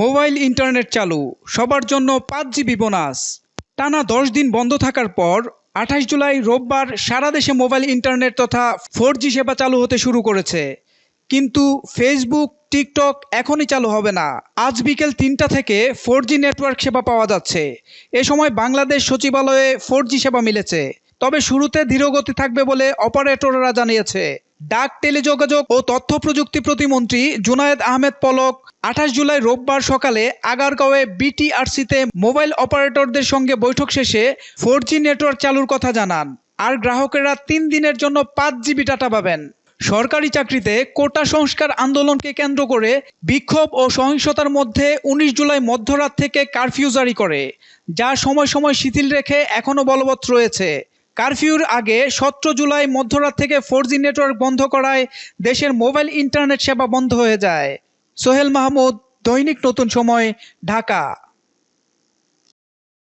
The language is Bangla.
মোবাইল ইন্টারনেট চালু, সবার জন্য পাঁচ জিবি বোনাস। টানা দশ দিন বন্ধ থাকার পর আঠাশ জুলাই রোববার সারা দেশে মোবাইল ইন্টারনেট তথা ফোর জি সেবা চালু হতে শুরু করেছে। কিন্তু ফেসবুক, টিকটক এখনই চালু হবে না। আজ বিকেল তিনটা থেকে ফোর জি নেটওয়ার্ক সেবা পাওয়া যাচ্ছে। এ সময় বাংলাদেশ সচিবালয়ে ফোর জি সেবা মিলেছে। তবে শুরুতে ধীরগতি থাকবে বলে অপারেটররা জানিয়েছে। ডাক টেলিযোগাযোগ ও তথ্য প্রযুক্তি প্রতিমন্ত্রী জুনায়েদ আহমেদ পলক আঠাশ জুলাই রোববার সকালে আগারগাঁওয়ে বিটিআরসিতে মোবাইল অপারেটরদের সঙ্গে বৈঠক শেষে ফোর নেটওয়ার্ক চালুর কথা জানান। আর গ্রাহকেরা তিন দিনের জন্য পাঁচ জিবি ডাটা পাবেন। সরকারি চাকরিতে কোটা সংস্কার আন্দোলনকে কেন্দ্র করে বিক্ষোভ ও সহিংসতার মধ্যে উনিশ জুলাই মধ্যরাত থেকে কারফিউ জারি করে, যা সময় সময় শিথিল রেখে এখনও বলবৎ রয়েছে। কারফিউর আগে সতেরো জুলাই মধ্যরাত থেকে ফোর জি নেটওয়ার্ক বন্ধ করায় দেশের মোবাইল ইন্টারনেট সেবা বন্ধ হয়ে যায়। সোহেল মাহমুদ, দৈনিক নতুন সময়, ঢাকা।